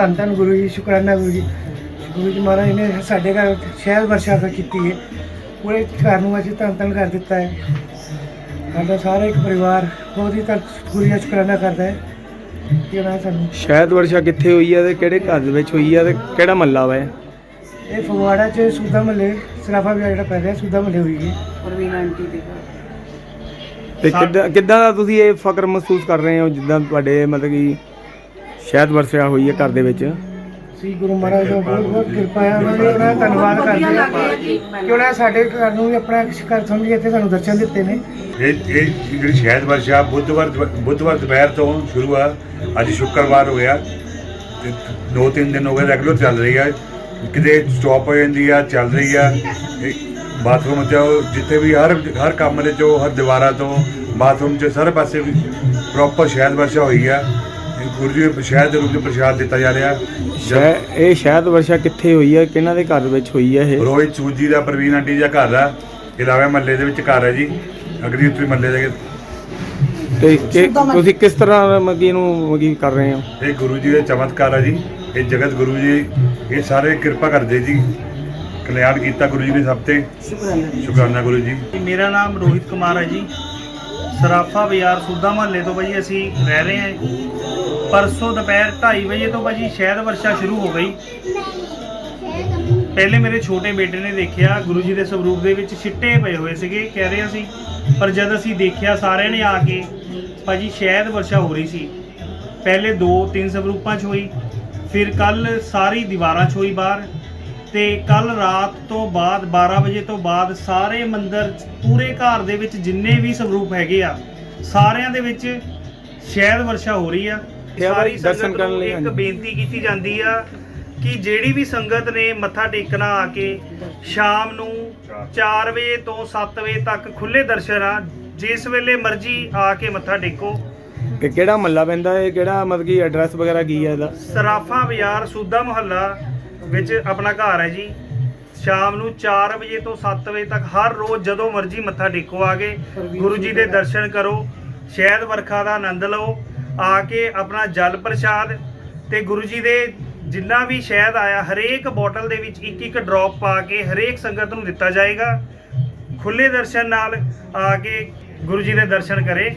ਧੰਨ ਧੰਨ ਗੁਰੂ ਜੀ ਸ਼ੁਕਰਾਨਾ ਗੁਰੂ ਜੀ। ਗੁਰੂ ਜੀ ਮਹਾਰਾਜ ਨੇ ਸਾਡੇ ਘਰ ਸ਼ਹਿਰ ਵਰਸ਼ਾ ਕੀਤੀ ਹੈ। ਪੂਰੇ ਘਰ ਨੂੰ ਅਸੀਂ ਧੰਨ ਧੰਨ ਕਰ ਦਿੱਤਾ ਹੈ। ਸਾਡਾ ਸਾਰਾ ਇੱਕ ਪਰਿਵਾਰ ਬਹੁਤ ਹੀ ਧੰਨ ਗੁਰੂ ਜੀ ਦਾ ਸ਼ੁਕਰਾਨਾ ਕਰਦਾ ਹੈ। ਕਿ ਉਹਨਾਂ ਨੇ ਸਾਨੂੰ ਸ਼ਾਇਦ ਵਰਸ਼ਾ ਕਿੱਥੇ ਹੋਈ ਆ ਤੇ ਕਿਹੜੇ ਘਰ ਦੇ ਵਿੱਚ ਹੋਈ ਆ ਤੇ ਕਿਹੜਾ ਮਹੱਲਾ ਵਾ ਇਹ? ਇਹ ਫਗਵਾੜਾ 'ਚ ਸੂਦਾ ਮਹੱਲੇ ਸਰਾਫਾ ਵਿਆਹ ਜਿਹੜਾ ਪੈ ਰਿਹਾ ਸੂਦਾ ਮਹੱਲੇ ਹੋਈ ਹੈ। ਤੇ ਕਿੱਦਾਂ ਕਿੱਦਾਂ ਦਾ ਤੁਸੀਂ ਇਹ ਫਕਰ ਮਹਿਸੂਸ ਕਰ ਰਹੇ ਹੋ ਜਿੱਦਾਂ ਤੁਹਾਡੇ ਮਤਲਬ ਕਿ ਸ਼ਾਇਦ ਵਰਸ਼ਾ ਹੋਈ ਹੈ ਘਰ ਦੇ ਵਿੱਚ। ਸ੍ਰੀ ਗੁਰੂ ਮਹਾਰਾਜ ਦਾ ਬਹੁਤ ਬਹੁਤ ਕਿਰਪਾ ਹੈ ਉਹਨਾਂ ਨੇ ਉਹਨਾਂ ਦਾ ਧੰਨਵਾਦ ਕਰਦੇ ਹਾਂ। ਕਿ ਉਹਨਾਂ ਨੇ ਸਾਡੇ ਘਰ ਨੂੰ ਵੀ ਆਪਣਾ ਘਰ ਸਮਝ ਕੇ ਇੱਥੇ ਸਾਨੂੰ ਦਰਸ਼ਨ ਦਿੱਤੇ ਨੇ। ਇਹ ਇਹ ਜਿਹੜੀ ਸ਼ਹਿਦ ਵਰਸ਼ਾ ਬੁੱਧਵਾਰ ਬੁੱਧਵਾਰ ਦੁਪਹਿਰ ਤੋਂ ਸ਼ੁਰੂ ਆ। ਅੱਜ ਸ਼ੁੱਕਰਵਾਰ ਹੋ ਗਿਆ ਤੇ ਦੋ ਤਿੰਨ ਦਿਨ ਹੋ ਗਏ ਰੈਗੂਲਰ ਚੱਲ ਰਹੀ ਆ। ਕਿਤੇ ਸਟਾਪ ਹੋ ਜਾਂਦੀ ਆ ਚੱਲ ਰਹੀ ਆ। ਇਹ ਬਾਥਰੂਮ ਚ ਜਿੱਥੇ ਵੀ ਹਰ ਹਰ ਕਮਰੇ ਚੋਂ ਹਰ ਦੀਵਾਰਾਂ ਤੋਂ ਬਾਥਰੂਮ ਚ ਸਾਰੇ ਪਾਸੇ ਪ੍ਰੋਪਰ ਸ਼ਹਿਦ ਵਰਸ਼ਾ ਹੋਈ ਆ। ਗੁਰੂ ਜੀ ਨੂੰ ਸ਼ਹਿਦ ਦੇ ਰੂਪ ਚ ਪ੍ਰਸ਼ਾਦ ਦਿੱਤਾ ਜਾ ਰਿਹਾ। ਸ਼ਾਇ- ਇਹ ਸ਼ਾਇਦ ਵਰਸ਼ਾ ਕਿੱਥੇ ਹੋਈ ਹੈ? ਕਿਹਨਾਂ ਦੇ ਘਰ ਵਿੱਚ ਹੋਈ ਹੈ ਇਹ? ਰੋਹਿਤ ਸੂਜੀ ਦਾ ਪ੍ਰਵੀਨ ਆਂਟੀ ਦਾ ਘਰ ਆ। ਇਲਾਵੇ ਮਹੱਲੇ ਦੇ ਵਿੱਚ ਘਰ ਹੈ ਜੀ। ਅਗਰੀ ਉੱਤਰੀ ਮਹੱਲੇ ਦੇ ਤੇ ਕਿ ਤੁਸੀਂ ਕਿਸ ਤਰ੍ਹਾਂ ਇਹਨੂੰ ਮਤਲਬ ਕਿ ਕਰ ਰਹੇ ਹੋ? ਇਹ ਗੁਰੂ ਜੀ ਦੇ ਚਮਤਕਾਰ ਆ ਜੀ। ਇਹ ਜਗਤ ਗੁਰੂ ਜੀ ਇਹ ਸਾਰੇ ਕਿਰਪਾ ਕਰਦੇ ਜੀ। ਕਲਿਆਣ ਕੀਤਾ ਗੁਰੂ ਜੀ ਨੇ ਸਭ ਤੇ। ਸ਼ੁਕਰਾਨਾ ਗੁਰੂ ਜੀ। ਮੇਰਾ ਨਾਮ ਰੋਹਿਤ ਕੁਮਾਰ ਹੈ ਜੀ। ਸਰਾਫਾ ਬਾਜ਼ਾਰ ਸੁੱਦਾ ਮਹੱਲੇ ਤੋਂ ਭਾਜੀ ਅਸੀਂ ਰਹਿ ਰਹੇ ਹਾਂ। ਪਰਸੋਂ ਦੁਪਹਿਰ 2:30 ਵਜੇ ਤੋਂ ਭਾਜੀ ਸ਼ਹਿਦ ਵਰਸ਼ਾ ਸ਼ੁਰੂ ਹੋ ਗਈ। ਪਹਿਲੇ ਮੇਰੇ ਛੋਟੇ ਬੇਟੇ ਨੇ ਦੇਖਿਆ, ਗੁਰੂ ਜੀ ਦੇ ਸਰੂਪ ਦੇ ਵਿੱਚ ਛਿੱਟੇ ਪਏ ਹੋਏ ਸੀਗੇ, ਕਹਿ ਰਹੇ ਸੀ ਪਰ ਜਦ ਅਸੀਂ ਦੇਖਿਆ, ਸਾਰਿਆਂ ਨੇ ਆ ਕੇ ਭਾਜੀ ਸ਼ਹਿਦ ਵਰਸ਼ਾ ਹੋ ਰਹੀ ਸੀ। ਪਹਿਲੇ 2-3 ਸਰੂਪਾਂ 'ਚ ਹੋਈ, ਫਿਰ ਕੱਲ ਸਾਰੀ ਦੀਵਾਰਾਂ 'ਚ ਹੋਈ ਬਾਹਰ ਤੇ ਕੱਲ ਰਾਤ ਤੋਂ ਬਾਅਦ 12 ਵਜੇ ਤੋਂ ਬਾਅਦ ਸਾਰੇ ਮੰਦਰ ਪੂਰੇ ਘਰ ਦੇ ਵਿੱਚ ਜਿੰਨੇ ਵੀ ਸਰੂਪ ਹੈਗੇ ਆ, ਸਾਰਿਆਂ ਦੇ ਵਿੱਚ ਸ਼ਹਿਦ ਵਰਸ਼ਾ ਹੋ ਰਹੀ ਆ। ਸਾਰੀ ਦਰਸ਼ਨ ਸੰਗਤ ਕਰਨ ਨੂੰ ਲਈ ਇੱਕ ਹਾਂਜੀ। ਬੇਨਤੀ ਕੀਤੀ ਜਾਂਦੀ ਆ ਕਿ ਜਿਹੜੀ ਵੀ ਸੰਗਤ ਨੇ ਮੱਥਾ ਟੇਕਣਾ ਆ ਕੇ ਸ਼ਾਮ ਨੂੰ 4 ਵਜੇ ਤੋਂ 7 ਵਜੇ ਤੱਕ ਖੁੱਲੇ ਦਰਸ਼ਨ ਆ ਜਿਸ ਵੇਲੇ ਮਰਜ਼ੀ ਆ ਕੇ ਮੱਥਾ ਟੇਕੋ। ਕਿ ਕਿਹੜਾ ਮਹੱਲਾ ਪੈਂਦਾ ਹੈ ਕਿਹੜਾ ਮਤਲਬ ਕਿ ਐਡਰੈਸ ਵਗੈਰਾ ਕੀ ਹੈ ਇਹਦਾ? ਸਰਾਫਾ ਬਾਜ਼ਾਰ ਸੂਦਾ ਮੁਹੱਲਾ ਵਿੱਚ ਆਪਣਾ ਘਰ ਹੈ ਜੀ। ਸ਼ਾਮ ਨੂੰ 4 ਵਜੇ ਤੋਂ 7 ਵਜੇ ਤੱਕ ਹਰ ਰੋਜ਼ ਜਦੋਂ ਮਰਜ਼ੀ ਮੱਥਾ ਟੇਕੋ ਆ ਕੇ। ਗੁਰੂ ਜੀ ਦੇ ਦਰਸ਼ਨ ਕਰੋ ਸ਼ਹਿਦ ਵਰਖਾ ਦਾ ਆਨੰਦ ਲਓ। ਆ ਕੇ ਆਪਣਾ ਜਲ ਪ੍ਰਸ਼ਾਦ ਤੇ ਗੁਰੂ ਜੀ ਦੇ ਜਿੰਨਾ ਵੀ ਸ਼ਹਿਦ ਆਇਆ, ਹਰੇਕ ਬੋਟਲ ਦੇ ਵਿੱਚ ਇੱਕ ਇੱਕ ਡ੍ਰੌਪ ਪਾ ਕੇ ਹਰੇਕ ਸੰਗਤ ਨੂੰ ਦਿੱਤਾ ਜਾਏਗਾ। ਖੁੱਲੇ ਦਰਸ਼ਨ ਨਾਲ ਆ ਕੇ ਗੁਰੂ ਜੀ ਦੇ ਦਰਸ਼ਨ ਕਰੇ।